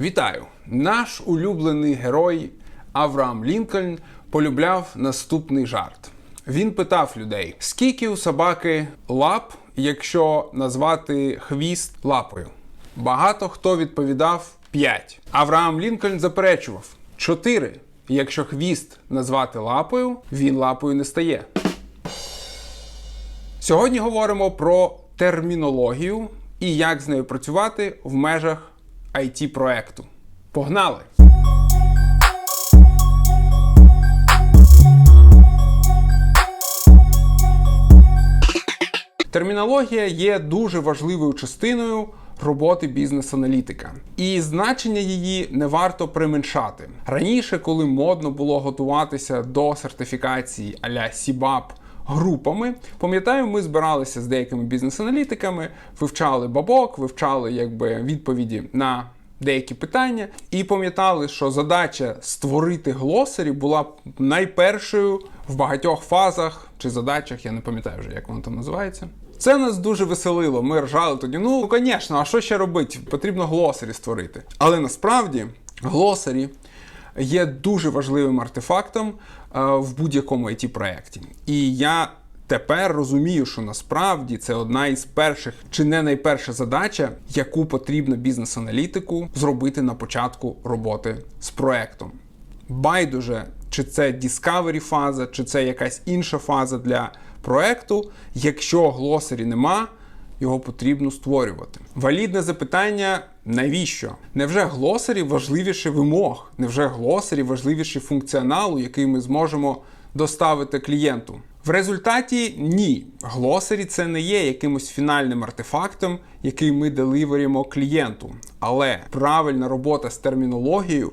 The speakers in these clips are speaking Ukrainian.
Вітаю! Наш улюблений герой Авраам Лінкольн полюбляв наступний жарт. Він питав людей: скільки у собаки лап, якщо назвати хвіст лапою? Багато хто відповідав 5. Авраам Лінкольн заперечував 4. Якщо хвіст назвати лапою, він лапою не стає. Сьогодні говоримо про термінологію і як з нею працювати в межах it проекту. Погнали! Термінологія є дуже важливою частиною роботи бізнес-аналітика, і значення її не варто применшати. Раніше, коли модно було готуватися до сертифікації а-ля Сібап групами, пам'ятаю, ми збиралися з деякими бізнес-аналітиками, вивчали бабок, вивчали якби відповіді на. Деякі питання, і пам'ятали, що задача створити глосарі була найпершою в багатьох фазах чи задачах, я не пам'ятаю вже, як воно там називається. Це нас дуже веселило. Ми ржали тоді. Ну, звісно, а що ще робити? Потрібно глосарі створити. Але насправді глосарі є дуже важливим артефактом е, в будь-якому it проєкті. І я тепер розумію, що насправді це одна із перших, чи не найперша задача, яку потрібно бізнес-аналітику зробити на початку роботи з проектом. Байдуже, чи це discovery фаза, чи це якась інша фаза для проекту. Якщо глосарі нема, його потрібно створювати. Валідне запитання: навіщо? Невже глосарі важливіше вимог? Невже глосарі важливіше функціоналу, який ми зможемо доставити клієнту? В результаті ні. Глосарі це не є якимось фінальним артефактом, який ми деливеримо клієнту. Але правильна робота з термінологією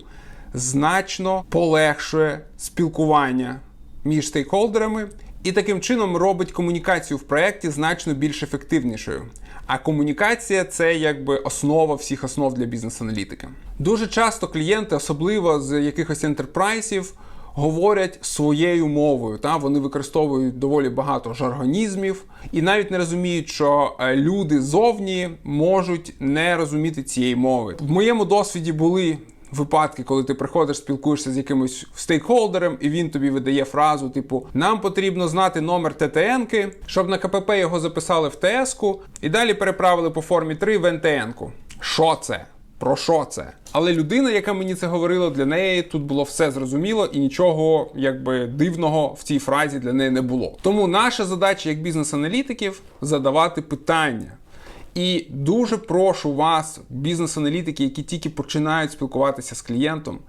значно полегшує спілкування між стейкхолдерами і таким чином робить комунікацію в проєкті значно більш ефективнішою. А комунікація це якби основа всіх основ для бізнес-аналітики. Дуже часто клієнти, особливо з якихось ентерпрайсів, говорять своєю мовою. Та вони використовують доволі багато жаргонізмів і навіть не розуміють, що е, люди зовні можуть не розуміти цієї мови. В моєму досвіді були. Випадки, коли ти приходиш, спілкуєшся з якимось стейкхолдером, і він тобі видає фразу, типу: Нам потрібно знати номер ТТН-ки, щоб на КПП його записали в ТС-ку і далі переправили по формі 3 в НТН-ку. Що це? Про що це? Але людина, яка мені це говорила, для неї тут було все зрозуміло і нічого якби дивного в цій фразі для неї не було. Тому наша задача як бізнес-аналітиків задавати питання. І дуже прошу вас, бізнес-аналітики, які тільки починають спілкуватися з клієнтом,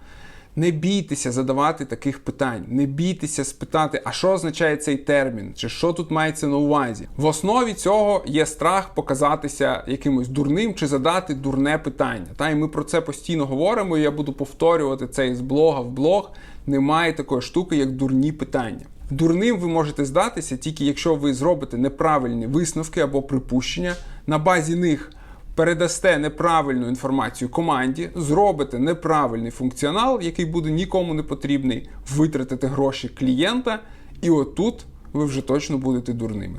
не бійтеся задавати таких питань, не бійтеся спитати, а що означає цей термін, чи що тут мається на увазі. В основі цього є страх показатися якимось дурним чи задати дурне питання. Та і ми про це постійно говоримо. і Я буду повторювати це із блога в блог. Немає такої штуки, як дурні питання. Дурним ви можете здатися тільки якщо ви зробите неправильні висновки або припущення, на базі них передасте неправильну інформацію команді, зробите неправильний функціонал, який буде нікому не потрібний, витратите гроші клієнта, і отут ви вже точно будете дурними.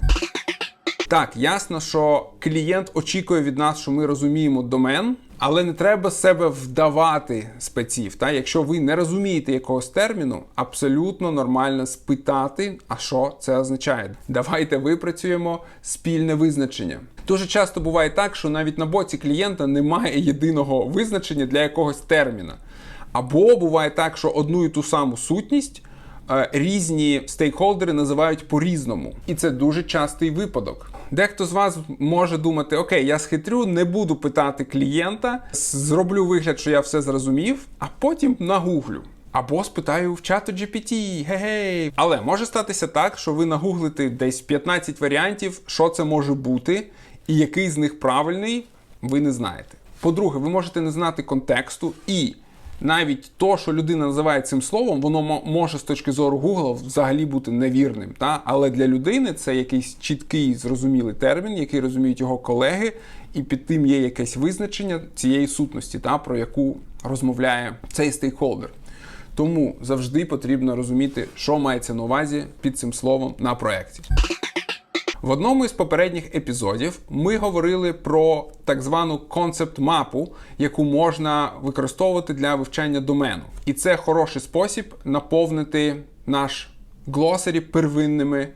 Так, ясно, що клієнт очікує від нас, що ми розуміємо домен, але не треба себе вдавати спеців. Та? Якщо ви не розумієте якогось терміну, абсолютно нормально спитати, а що це означає. Давайте випрацюємо спільне визначення. Дуже часто буває так, що навіть на боці клієнта немає єдиного визначення для якогось терміна. Або буває так, що одну і ту саму сутність е, різні стейкхолдери називають по-різному. І це дуже частий випадок. Дехто з вас може думати: Окей, я схитрю, не буду питати клієнта, зроблю вигляд, що я все зрозумів, а потім нагуглю. Або спитаю в чату GPT, гей-гей. Але може статися так, що ви нагуглите десь 15 варіантів, що це може бути, і який з них правильний, ви не знаєте. По-друге, ви можете не знати контексту і навіть то, що людина називає цим словом, воно може з точки зору Google взагалі бути невірним. Та? Але для людини це якийсь чіткий, зрозумілий термін, який розуміють його колеги, і під тим є якесь визначення цієї сутності, та, про яку розмовляє цей стейкхолдер. Тому завжди потрібно розуміти, що мається на увазі під цим словом на проєкті. В одному із попередніх епізодів ми говорили про так звану концепт-мапу, яку можна використовувати для вивчання домену. І це хороший спосіб наповнити наш глосарі первинними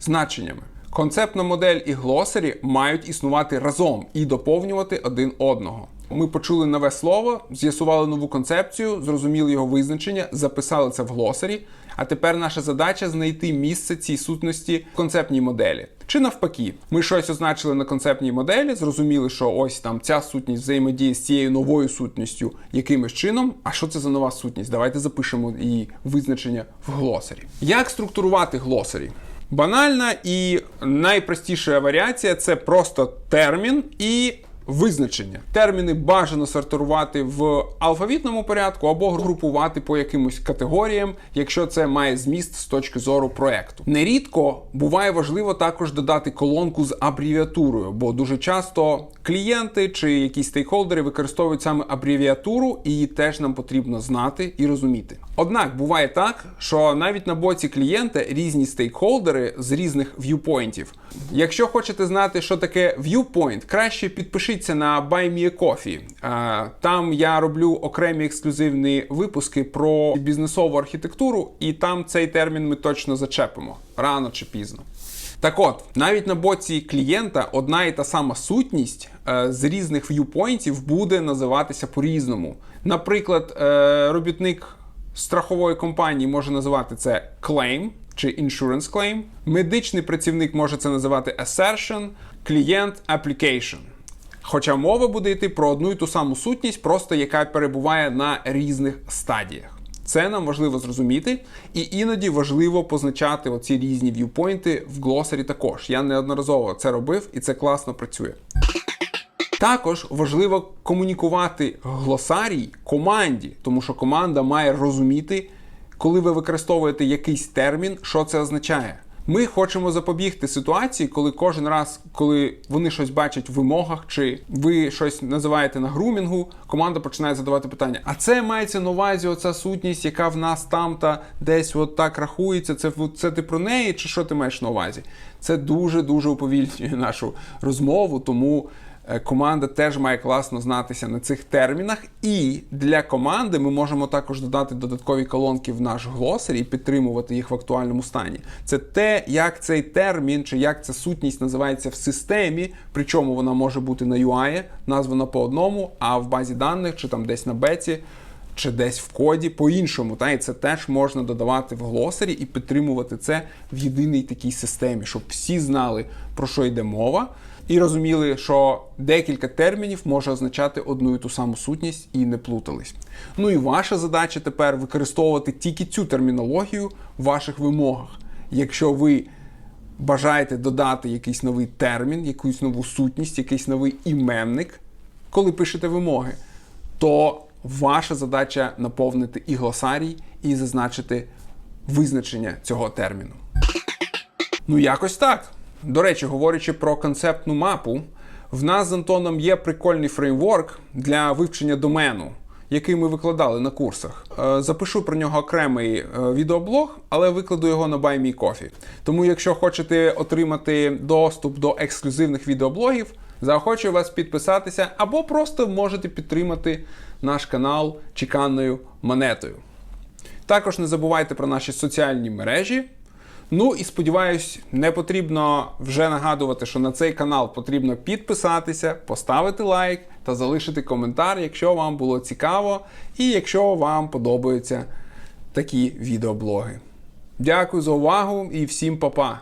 значеннями. Концептна модель і глосарі мають існувати разом і доповнювати один одного. Ми почули нове слово, з'ясували нову концепцію, зрозуміли його визначення, записали це в глосарі. А тепер наша задача знайти місце цій сутності в концептній моделі. Чи навпаки, ми щось означили на концептній моделі, зрозуміли, що ось там ця сутність взаємодіє з цією новою сутністю якимось чином. А що це за нова сутність? Давайте запишемо її визначення в глосарі. Як структурувати глосарі? Банальна і найпростіша варіація це просто термін і визначення. Терміни бажано сортувати в алфавітному порядку або групувати по якимось категоріям, якщо це має зміст з точки зору проекту. Нерідко буває важливо також додати колонку з абревіатурою, бо дуже часто клієнти чи якісь стейкхолдери використовують саме абревіатуру, і її теж нам потрібно знати і розуміти. Однак буває так, що навіть на боці клієнта різні стейкхолдери з різних в'юпойнтів. Якщо хочете знати, що таке viewpoint, краще підпишіться на Buy Me a Coffee. Там я роблю окремі ексклюзивні випуски про бізнесову архітектуру, і там цей термін ми точно зачепимо рано чи пізно. Так от, навіть на боці клієнта одна і та сама сутність е, з різних в'юпойнтів буде називатися по-різному. Наприклад, е, робітник страхової компанії може називати це claim чи insurance claim. Медичний працівник може це називати assertion, клієнт application. Хоча мова буде йти про одну і ту саму сутність, просто яка перебуває на різних стадіях. Це нам важливо зрозуміти, і іноді важливо позначати оці різні в'юпойнти в глосарі також. Я неодноразово це робив, і це класно працює. Також важливо комунікувати глосарій команді, тому що команда має розуміти, коли ви використовуєте якийсь термін, що це означає. Ми хочемо запобігти ситуації, коли кожен раз, коли вони щось бачать в вимогах, чи ви щось називаєте на грумінгу, команда починає задавати питання: а це мається на увазі оця сутність, яка в нас там та десь от так рахується. Це це ти про неї, чи що ти маєш на увазі? Це дуже дуже уповільнює нашу розмову, тому. Е, Команда теж має класно знатися на цих термінах, і для команди ми можемо також додати додаткові колонки в наш глосарі і підтримувати їх в актуальному стані. Це те, як цей термін чи як ця сутність називається в системі, причому вона може бути на UI, названа по одному, а в базі даних чи там десь на беці. Чи десь в коді по-іншому, та і це теж можна додавати в глосарі і підтримувати це в єдиній такій системі, щоб всі знали, про що йде мова, і розуміли, що декілька термінів може означати одну і ту саму сутність і не плутались. Ну і ваша задача тепер використовувати тільки цю термінологію в ваших вимогах. Якщо ви бажаєте додати якийсь новий термін, якусь нову сутність, якийсь новий іменник, коли пишете вимоги, то ваша задача наповнити і глосарій, і зазначити визначення цього терміну. Ну, якось так. До речі, говорячи про концептну мапу, в нас з Антоном є прикольний фреймворк для вивчення домену, який ми викладали на курсах. Е, Запишу про нього окремий е, відеоблог, але викладу його на Buy Me Coffee. Тому, якщо хочете отримати доступ до ексклюзивних відеоблогів, заохочую вас підписатися або просто можете підтримати наш канал чеканною монетою. Також не забувайте про наші соціальні мережі. Ну і сподіваюсь, не потрібно вже нагадувати, що на цей канал потрібно підписатися, поставити лайк та залишити коментар, якщо вам було цікаво, і якщо вам подобаються такі відеоблоги. Дякую за увагу і всім па-па!